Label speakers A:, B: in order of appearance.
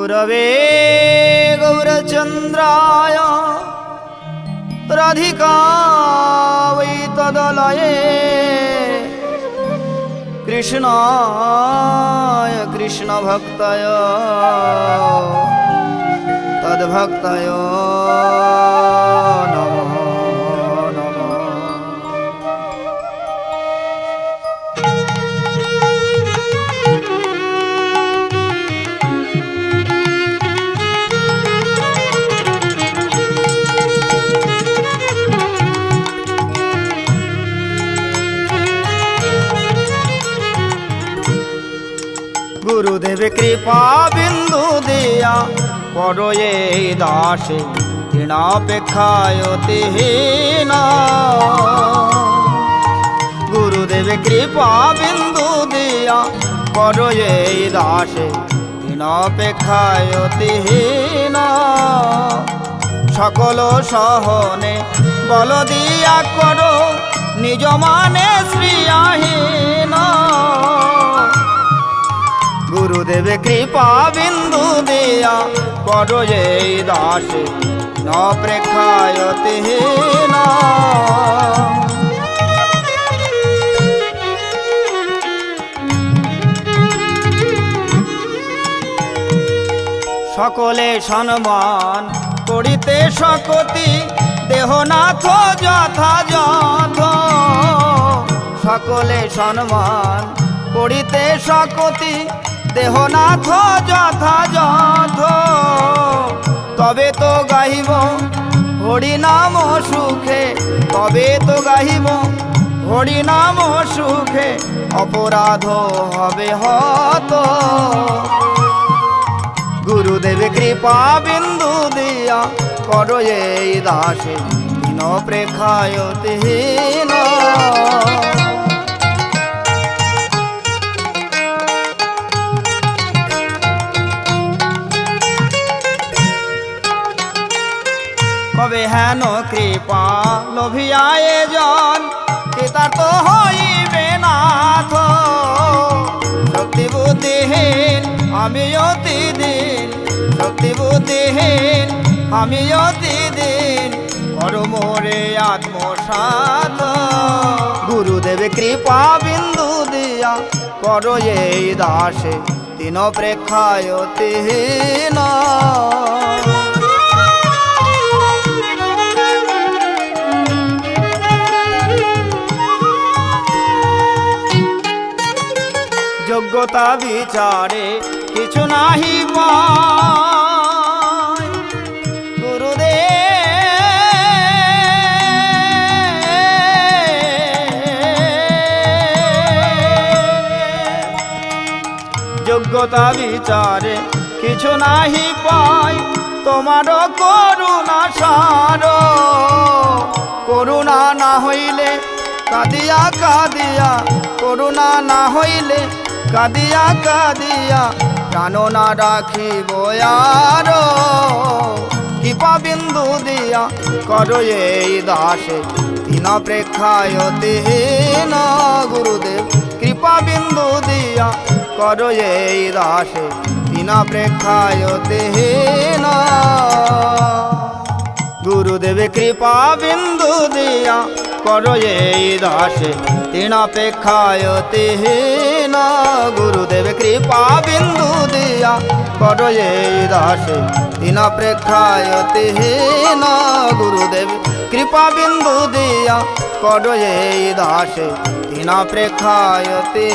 A: गुरवे गौरचन्द्राय राधिका वै तदलये कृष्णाय कृष्णभक्तय तद्भक्तय গুরুদেব কৃপা বিন্দু দিয়া করো এই দাসে তৃণাপেক্ষায় তিহীনা গুরুদেব কৃপা বিন্দু দিয়া করো এই দাসে তৃণাপেক্ষায় তিহীনা সকল সহনে বল দিয়া করো, নিজ মানে শ্রিয়াহীনা। গুরুদেব কৃপা বিন্দু দিয়া করো এই দাসে, ন না সকলে সম্মান করিতে সকতি দেহনাথ যথাযথ। সকলে সম্মান করিতে সকতি দেহনাথ যথাযথ তবে তো গাহিব হরি নাম সুখে, তবে তো গাহিব হরি নাম সুখে, অপরাধ হবে হত। গুরুদেব কৃপা বিন্দু দিয়া করো এই দাসে দিন প্রেক্ষায়তে কবে হেন কৃপা, লোভিয়ায় জন পিতা তো হইবে নাথ। শক্তি বুদ্ধিহীন আমি অতি দিন শক্তি বুদ্ধিহীন আমি অতি দিন পরমরে আত্মসাত। গুরুদেব কৃপা বিন্দু দিয়া করো এই দাসে, তিন প্রেক্ষায়তে যোগ্যতা বিচারে কিছু নাহি যোগ্যতা বিচারে কিছু নাহি পাই তোমার করুণা সার। করুণা না হইলে কাদিয়া কাদিয়া, করুণা না হইলে কাদিয়া কাদিয়া প্রাণ না রাখিব আর। কৃপা বিন্দু দিয়া করো এই দাসে তিন প্রেক্ষায়তে না গুরুদেব। কৃপা বিন্দু দিয়া করো এই দাসে তিন প্রেক্ষায়তে না গুরুদেব, কৃপা বিন্দু দিয়া করো এই দাসে তিন প্রেক্ষায় প্রেক্ষায়তে না, গুরুদেব কৃপা বিন্দু দিয়া করো এই দাসে। তিন প্রেক্ষায়তে না গুরুদেব কৃপা বিন্দু দিয়া করো এই দাসে। তিন প্রেক্ষায়তে